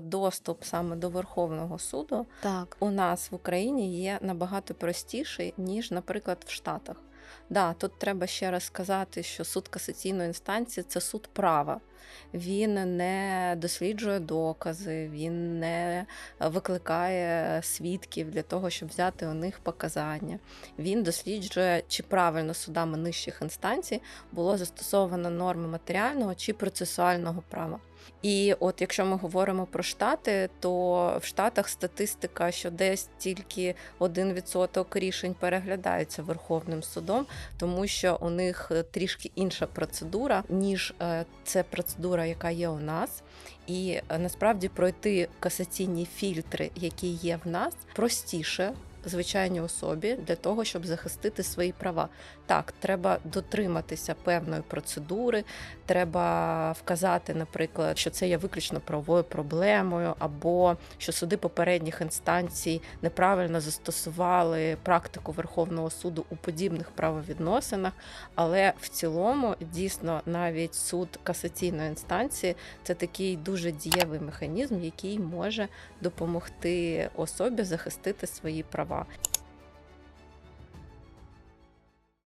Доступ саме до Верховного суду Так. у нас в Україні є набагато простіший, ніж, наприклад, в Штатах. Да, тут треба ще раз сказати, що суд касаційної інстанції це суд права. Він не досліджує докази, він не викликає свідків для того, щоб взяти у них показання. Він досліджує, чи правильно судами нижчих інстанцій було застосовано норми матеріального чи процесуального права. І от якщо ми говоримо про штати, то в Штатах статистика, що десь тільки 1% рішень переглядається Верховним судом, тому що у них трішки інша процедура, ніж е, це процедура, яка є у нас. І е, насправді пройти касаційні фільтри, які є в нас, простіше. Звичайній особі для того, щоб захистити свої права. Так, треба дотриматися певної процедури, треба вказати, наприклад, що це є виключно правовою проблемою, або що суди попередніх інстанцій неправильно застосували практику Верховного суду у подібних правовідносинах. Але в цілому, дійсно, навіть суд касаційної інстанції це такий дуже дієвий механізм, який може допомогти особі захистити свої права. 싶어.